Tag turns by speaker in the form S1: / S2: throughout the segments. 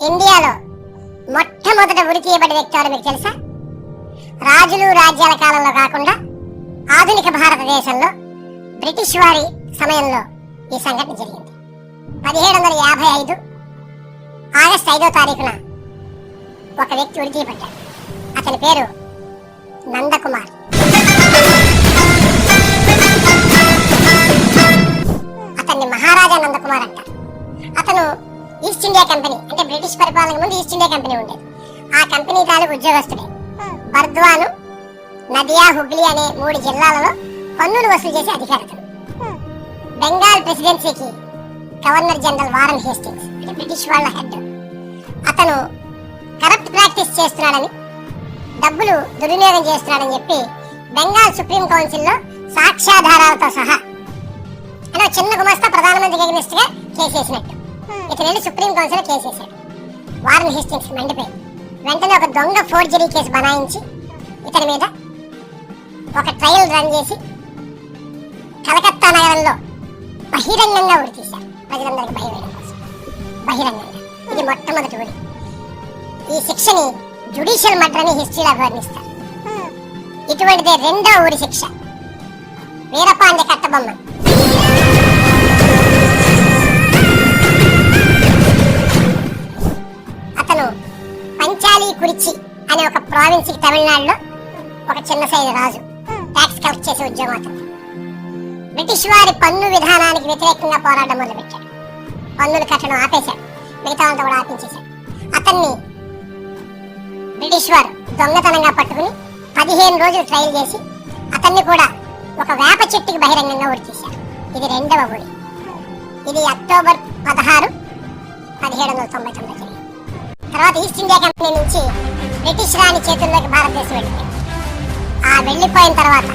S1: ఇండియాలో మొట్టమొదట ఉరి తీయబడిన వ్యక్తి మీకు తెలుసా? రాజులు రాజ్యాల కాలంలో కాకుండా ఆధునిక భారతదేశంలో బ్రిటిష్ వారి సమయంలో ఈ సంఘటన జరిగింది. పదిహేడు వందల యాభై ఐదు ఆగస్ట్ ఐదో తారీఖున ఒక వ్యక్తి ఉరి తీయబడ్డాడు. అతని పేరు నందకుమార్. అతన్ని మహారాజా నందకుమార్ అంటారు. అతను ఈస్ట్ ఇండియా కంపెనీ అంటే బ్రిటిష్ పరిపాలన ముందు ఈస్ట్ ఇండియా కంపెనీ ఉండేది. ఆ కంపెనీ తాలూకు ఉద్యోగస్తుడే. బర్ద్వాను నదియా హుగ్లీ అనే మూడు జిల్లాలలో పన్నులు వసూలు చేసే అధికారి బెంగాల్ ప్రెసిడెన్సీకి గవర్నర్ జనరల్ వారన్ హేస్టింగ్స్ అంటే బ్రిటిష్ వాళ్ళ హెడ్. అతను కరప్ట్ ప్రాక్టీస్ చేస్తున్నాడని డబ్బులు దుర్వినియోగం చేస్తున్నాడని చెప్పి బెంగాల్ సుప్రీం కౌన్సిల్లో సాక్ష్యాధారాలతో సహా అంటే చిన్న గుమస్తా ప్రధానమంత్రి అగెనిస్ట్గా case ఇతనేళ్ళు supreme council case Warren Hastings మండిపోయి వెంటనే ఒక దొంగ ఫోర్జరీ కేసు బనాయించి ఇతని మీద ఒక ట్రయల్ రన్ చేసి కలకత్తా నగరంలో బహిరంగంగా ఉరి తీశారు. ప్రజలందరికీ భయవేయడం కోసం బహిరంగంగా. ఇది మొట్టమొదటి ఉరి. ఈ శిక్షని జుడిషియల్ మర్డర్ అని హిస్టరీలో వర్ణిస్తారు. ఇటువంటిదే రెండో ఊరి శిక్ష. వీరపాండ్య కట్టబొమ్మ కురిచి అనే ఒక ప్రావిన్స్కి తమిళనాడులో ఒక చిన్న సైజు రాజు. ట్యాక్స్ కలెక్ట్ చేసే ఉద్యోగం అతను. బ్రిటిష్ వారి పన్ను విధానానికి వ్యతిరేకంగా పోరాటం మొదలుపెట్టాడు. పన్నులు కట్టడం ఆపేశాడు. మిగతా అంతా కూడా ఆపించేశాడు. అతన్ని బ్రిటిష్ వారు దొంగతనంగా పట్టుకుని పదిహేను రోజులు ట్రయల్ చేసి అతన్ని కూడా ఒక వేప చెట్టుకి బహిరంగంగా ఉడిచేశారు ఇది రెండవ గుడి ఇది అక్టోబర్ పదహారు పదిహేడు వందల తొంభై తొమ్మిది. తర్వాత ఈస్ట్ ఇండియా కంపెనీ నుంచి బ్రిటిష్ రాణి చేతుల్లోకి భారతదేశం వెళ్ళిపోయింది ఆ వెళ్ళిపోయిన తర్వాత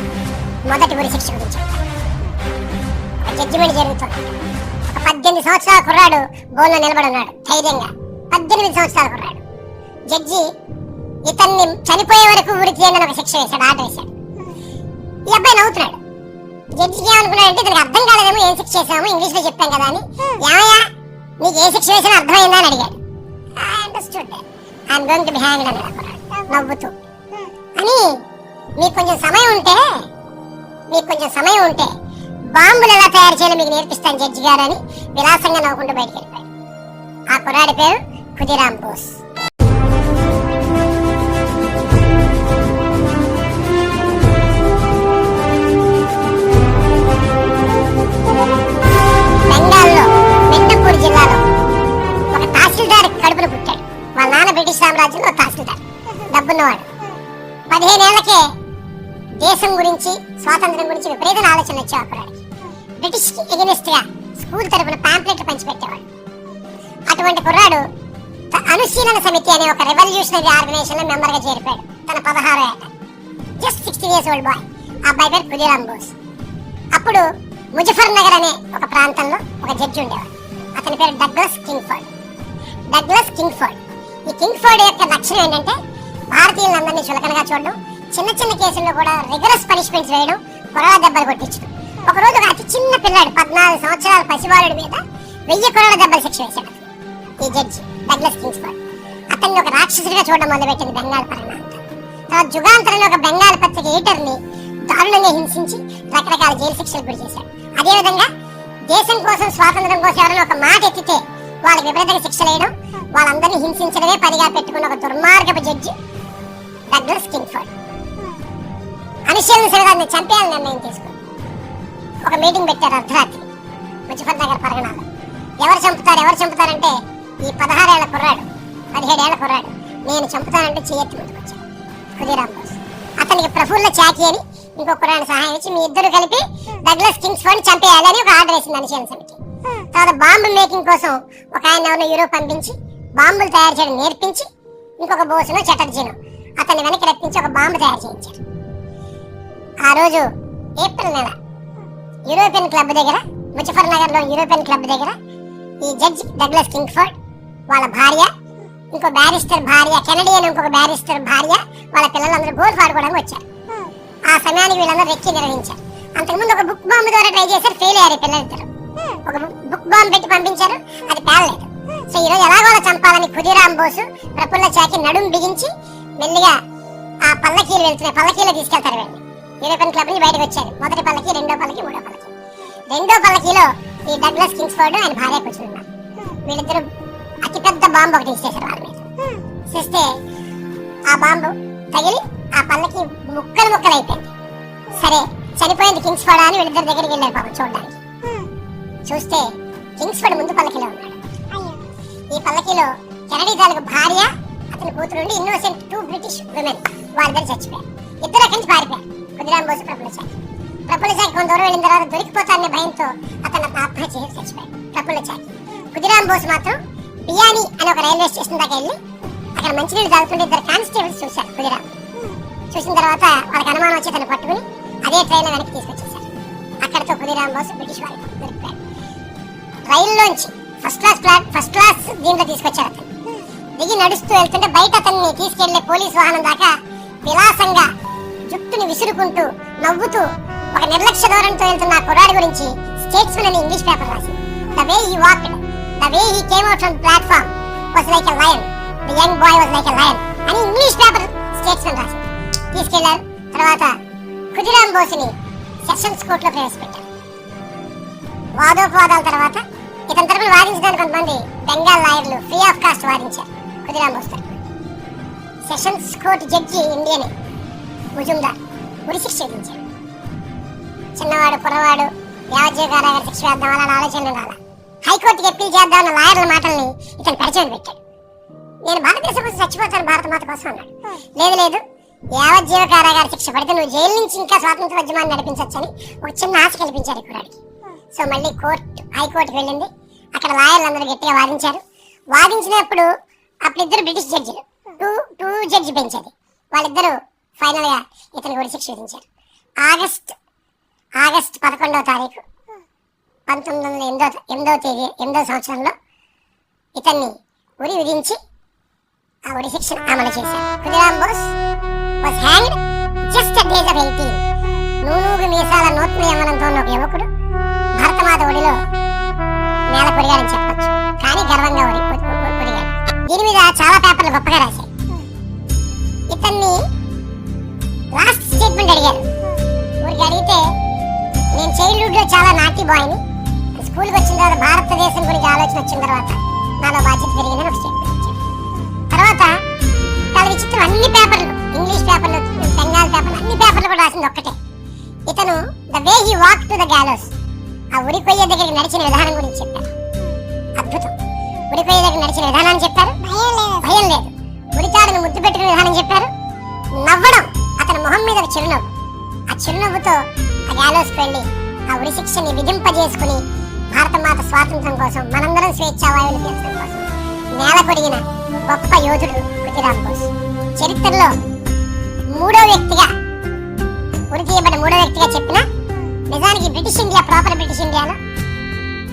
S1: మొదటి ఉరి శిక్ష గురించి. ఒక జడ్జిమెంట్ జరుగుతుంది. ఒక పద్దెనిమిది సంవత్సరాల కుర్రాడు బోన్లో నిలబడి ఉన్నాడు ధైర్యంగా. పద్దెనిమిది సంవత్సరాల కుర్రాడు. జడ్జి ఇతన్ని చనిపోయే వరకు ఉరి తీయండి అని ఒక శిక్ష వేశాడు ఆట వేశాడు. ఈ అబ్బాయి నవ్వుతున్నాడు. జడ్జికి ఏమనుకున్నాడంటే ఇతనికి అర్థం కాలేదేమో ఏం శిక్ష చేసాము ఇంగ్లీష్లో చెప్పాం కదా అని. ఏమయ్యా నీకు ఏ శిక్ష వేసినా అర్థమైందా అని అడిగాడు. Understood I'm going to be hang నవ్వుతూ. అని మీకు కొంచెం సమయం ఉంటే మీకు కొంచెం సమయం ఉంటే బాంబులు ఎలా తయారు చేయాలో మీకు నేర్పిస్తాను జడ్జి గారు అని విలాసంగా నవ్వుకుంటూ బయటికి వెళ్ళిపోయాడు. ఆ కుర్రాడి పేరు ఖుదిరామ్ బోస్. దేశం గురించి స్వాతంత్రం గురించి విపరీతమైన ఆలోచనలు వచ్చావు బ్రిటిష్కి ఎగెనిస్ట్గా స్కూల్ తరపున పాంప్లెట్లు పంచిపెట్టేవాడు అటువంటి కుర్రాడు త- అనుశీలన సమితి అనే ఒక రెవల్యూషనరీ ఆర్గనైజేషన్లో మెంబర్గా చేరిపోయాడు. తన పదహారో ఏట. Just sixteen years old boy ఆ అబ్బాయి పేరు ఖుదీరామ్ బోస్. అప్పుడు ముజఫర్ నగర్ అనే ఒక ప్రాంతంలో ఒక జడ్జి ఉండేవాడు. అతని పేరు డగ్లస్ కింగ్ఫర్డ్. డగ్లస్ కింగ్ఫర్డ్. ఈ కింగ్ఫర్డ్ యొక్క లక్షణం ఏంటంటే భారతీయులందరినీ చులకనగా చూడడం చిన్న చిన్న కేసుల్లో కూడా రిగరస్ పనిష్మెంట్స్ వేయడం కొరల దెబ్బలు కొట్టించడం. ఒక రోజు ఒక అతి చిన్న పిల్లాడు పద్నాలుగు సంవత్సరాల పసివాడు మీద వెయ్యి కొరల దెబ్బలు శిక్ష వేశాడు. ఈ జడ్జి డగ్లస్ కింగ్స్ఫర్డ్. అతన్ని ఒక రాక్షసుడిగా చూడడం మొదలుపెట్టింది బెంగాల్ పరిణామం తర్వాత జుగాంతరంలో ఒక బెంగాల్ పత్రిక ఎడిటర్ని దారుణంగా హింసించి రకరకాల జైలు శిక్షలు గురి చేశాడు. అదేవిధంగా దేశం కోసం స్వాతంత్రం కోసం ఎవరైనా ఒక మాట ఎత్తితే వాళ్ళకి విపరీతంగా శిక్ష వేయడం వాళ్ళందరినీ హింసించడమే పనిగా పెట్టుకున్న ఒక దుర్మార్గపు జడ్జి డగ్లస్ కింగ్ఫర్డ్. విషయం సరదాన్ని చంపేయాలని నిర్ణయం తీసుకుని ఒక మీటింగ్ పెట్టారు అర్ధరాత్రి. ముజఫర్ నగర్ పరగణాలు. ఎవరు చంపుతారు ఎవరు చంపుతారంటే ఈ పదహారేళ్ళ కుర్రాడు పదిహేడేళ్ళ కుర్రాడు. నేను చంపుతానంటే చేయెత్తి ముందుకొచ్చాను ఖుదీరామ్ బోస్. అతనికి ప్రఫుల్ల చాకి అని ఇంకో కుర్రాడు సహాయం ఇచ్చి మీ ఇద్దరు కలిపి డగ్లస్ కింగ్స్ ఫోన్ చంపేయాలని ఒక ఆర్డర్ వేసింది అనుశీలన సమితి. తర్వాత బాంబు మేకింగ్ కోసం ఒక ఆయన ఎవరినో యూరోప్ పంపించి బాంబులు తయారు చేయడం నేర్పించి ఇంకొక బోసును చటర్జీను అతన్ని వెనక్కి రప్పించి ఒక బాంబు తయారు చేయించారు ఆ రోజు ఏప్రిల్ నెల యూరోపియన్ క్లబ్ దగ్గర ముజఫర్ నగర్లో యూరోపియన్ క్లబ్ దగ్గర ఈ జడ్జ్ డగ్లస్ కింగ్ఫర్డ్ వాళ్ళ భార్య ఇంకో బ్యారిస్టర్ భార్య కెనడియన్ ఇంకొక బ్యారిస్టర్ భార్య వాళ్ళ పిల్లలందరూ గోల్ఫ్ ఆడుకోవడానికి వచ్చారు. ఆ సమయానికి వీళ్ళందరూ రెక్కి నిర్వహించారు. అంతకుముందు ఒక బుక్ బాంబు ద్వారా ట్రై చేశారు ఫెయిల్ అయ్యారు పిల్లలిద్దరు. ఒక బుక్ బాంబు పెట్టి పంపించారు అది పేలలేదు. సో ఈరోజు ఎలాగోలా చంపాలని కుదిరా బోసు ప్రఫుల్ల చాకి నడుం బిగించి మెల్లిగా ఆ పల్లకీలు వెళ్తున్నాయి పల్లకీలో తీసుకెళ్తారు వెళ్ళి యూరోపియన్ క్లబ్ నుంచి బయటకు వచ్చారు మొదటి పల్లకి రెండో పల్లకి మూడో పల్లకి. రెండో పల్లకిలో ఈ డగ్లస్ కింగ్స్ఫోర్డ్ ఆయన భార్య కూర్చున్నారు. వీళ్ళిద్దరు అతిపెద్ద బాంబు ఒకటి ఇచ్చేసారు వాళ్ళ మీద. చేస్తే ఆ బాంబు తగిలి ఆ పల్లకి ముక్కలు ముక్కలు అయిపోయింది. సరే చనిపోయింది కింగ్స్ఫోర్డ్ అని వీళ్ళిద్దరి దగ్గరికి వెళ్ళారు పాపం చూడడానికి. చూస్తే కింగ్స్ఫోర్డ్ ముందు పల్లకిలో ఉన్నాడు. ఈ పల్లకిలో కెనడీ తాలూకు భార్య అతని కూతురుండి ఇన్నోసెంట్ టూ బ్రిటిష్ విమెన్ వాళ్ళిద్దరు చచ్చిపోయారు. ఇద్దరు అక్కడి నుంచి పారిపోయారు. కుదిరాం బోసు ప్రఫుల్ల చాకి ప్రఫుల్ల చాకి కొంత దూరం వెళ్ళిన తర్వాత దొరికిపోతాననే భయంతో అతను ఆత్మహత్య చేసి చచ్చిపోయాడు ప్రఫుల్ల చాకి కుదిరాం బోసు మాత్రం బియాని అని ఒక రైల్వే స్టేషన్ దాకా వెళ్ళి అక్కడ మంచినీళ్ళు తాగుతుంటే ఇద్దరు కానిస్టేబుల్స్ చూశారు కుదిరాం చూసిన తర్వాత వాళ్ళకి అనుమానం వచ్చి తను పట్టుకుని అదే ట్రైన్ వెనక్కి తీసుకొచ్చేసారు అక్కడతో కుదిరాం బోసు బ్రిటిష్ వారికి దొరికిపోయాడు. రైల్లోంచి first class flat first class దీంట్లో తీసుకొచ్చారు అతను దిగి నడుస్తూ వెళ్తుంటే బయట అతన్ని తీసుకెళ్ళే పోలీస్ వాహనం దాకా విలాసంగా జుట్టుని విసురుకుంటూ నవ్వుతూ ఒక నిర్లక్ష్య ధోరణితో వెళ్తున్న కుర్రాడి గురించి స్టేట్స్మెన్ అని ఇంగ్లీష్ పేపర్ రాసి the way he walked the way he came out from platform was like a lion the young boy was like a lion అని ఇంగ్లీష్ పేపర్ స్టేట్స్మెన్ రాసి తీసుకెళ్ళారు తర్వాత ఖుదిరాం బోస్ని సెషన్స్ కోర్టులో ప్రవేశపెట్టారు. వాదోపవాదాల తర్వాత ఇతని తరపున వాదించడానికి కొంతమంది బెంగాల్ లాయర్లు ఫ్రీ ఆఫ్ కాస్ట్ వాదించారు కుదిరాం బోస్ తరపున. సెషన్స్ కోర్టు జడ్జి ఇండియనే ముజుందార్ ఉరి శిక్ష విధించాడు చిన్నవాడు పొరవాడు యావజ్జీవ కారాగారి శిక్ష వేద్దాం అలా ఆలోచనలు రాల హైకోర్టుకి అప్పీల్ చేద్దామన్న లాయర్ల మాటల్ని ఇతను పరిచయం పెట్టాడు. నేను భారతదేశం కోసం చచ్చిపోతాను భారత మాత కోసం అన్నాడు. లేదు లేదు. యావజ్జీవ కారాగారి శిక్ష పడితే నువ్వు జైలు నుంచి ఇంకా స్వాతంత్ర ఉద్యమాన్ని నడిపించవచ్చని ఒక చిన్న ఆశ కల్పించారు కుర్రాడికి. సో మళ్ళీ కోర్టు హైకోర్టుకి వెళ్ళింది. అక్కడ లాయర్లు అందరూ గట్టిగా వాదించారు. వాదించినప్పుడు అప్పుడిద్దరు బ్రిటిష్ జడ్జిలు టూ టూ జడ్జి బెంచ్ అది. వాళ్ళిద్దరూ ఫైనల్గా ఇతను కూడా శిక్ష విధించారు ఆగస్ట్ ఆగస్ట్ పదకొండవ తారీఖు పంతొమ్మిది వందల ఎనిమిదో ఎనిమిదవ తేదీ ఎనిమిదవ సంవత్సరంలో ఇతన్ని ఉరి విధించి ఆ ఉరి శిక్షను అమలు చేశారు Khudiram Bose was hanged just at age of eighteen నూనూగు మీసాల నూతన యమనంతో ఉన్న ఒక యువకుడు భరతమాత ఒడిలో నేల పొడిగాడని చెప్పచ్చు. కానీ గర్వంగా ఒడి పొడిగాడు దీని మీద చాలా పేపర్లు గొప్పగా రాశాయి. ఇతన్ని స్టేట్మెంట్ అడిగారు. ఊరికి అడిగితే నేను చైల్డ్హుడ్లో చాలా నాటి బాయ్ని. స్కూల్కి వచ్చిన తర్వాత భారతదేశం గురించి ఆలోచన వచ్చిన తర్వాత నాలో బాధ్యత పెరిగిందని ఒక స్టేట్మెంట్ తర్వాత చాలా విచిత్రం అన్ని పేపర్లు ఇంగ్లీష్ పేపర్లు బెంగాల్ పేపర్లు అన్ని పేపర్లు కూడా రాసింది ఒక్కటే. ఇతను the way he walk to the gallows ఆ ఉరి కొయ్య దగ్గరికి నడిచిన విధానం గురించి చెప్పారు. అద్భుతం. ఉరి కొయ్య దగ్గర నడిచిన విధానాన్ని చెప్పారు. భయం లేదు. ఉరితాడును ముద్దు పెట్టుకునే విధానం చెప్పారు. నవ్వడం. అతని మొహం మీద ఒక చిరునవ్వు. ఆ చిరునవ్వుతో ఆ గ్యాలోస్ వెళ్ళి ఆ ఉరి శిక్షని విధింపజేసుకుని భారతమాత స్వాతంత్రం కోసం మనందరం స్వేచ్ఛావాయువులు తీర్చడం కోసం నేల కొడిగిన గొప్ప యోధుడు పృథ్వీరామ్ బోస్. చరిత్రలో మూడో వ్యక్తిగా ఉరి తీయబడిన మూడో వ్యక్తిగా చెప్పిన నిజానికి బ్రిటిష్ ఇండియా ప్రాపర్ బ్రిటిష్ ఇండియాలో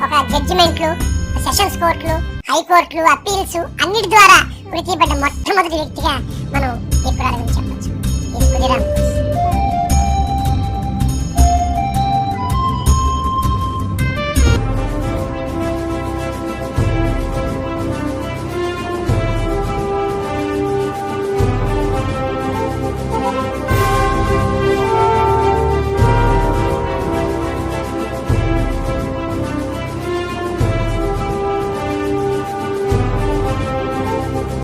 S1: ఒక జడ్జిమెంట్లు సెషన్స్ కోర్టులు హైకోర్టులు అప్పీల్స్ అన్నిటి ద్వారా ఉరి తీయబడ్డ మొట్టమొదటి వ్యక్తిగా మనం pudiéramos